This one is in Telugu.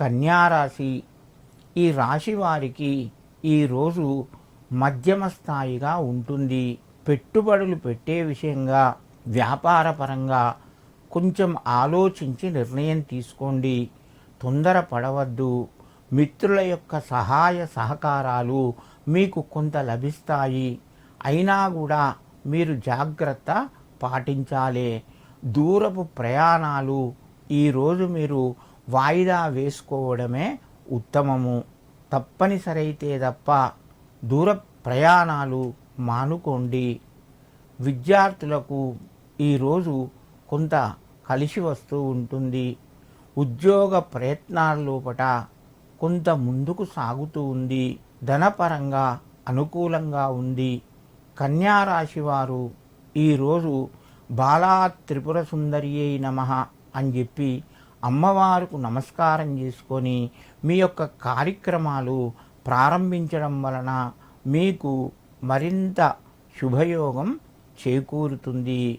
కన్యారాశి. ఈ రాశి వారికి ఈరోజు మధ్యమ స్థాయిగా ఉంటుంది. పెట్టుబడులు పెట్టే విషయంగా వ్యాపారపరంగా కొంచెం ఆలోచించి నిర్ణయం తీసుకోండి. తొందర పడవద్దు. మిత్రుల యొక్క సహాయ సహకారాలు మీకు కొంత లభిస్తాయి. అయినా కూడా మీరు జాగ్రత్త పాటించాలి. దూరపు ప్రయాణాలు ఈరోజు మీరు వాయిదా వేసుకోవడమే ఉత్తమము. తప్పనిసరి అయితే తప్ప దూర ప్రయాణాలు మానుకోండి. విద్యార్థులకు ఈరోజు కొంత కలిసి వస్తూ ఉంటుంది. ఉద్యోగ ప్రయత్నాల లోపట కొంత ముందుకు సాగుతూ ఉంది. ధనపరంగా అనుకూలంగా ఉంది. కన్యారాశి వారు ఈరోజు బాలా త్రిపుర సుందరియే నమ అని చెప్పి అమ్మవారికి నమస్కారం చేసుకొని మీ యొక్క కార్యక్రమాలు ప్రారంభించడం వలన మీకు మరింత శుభయోగం చేకూరుతుంది.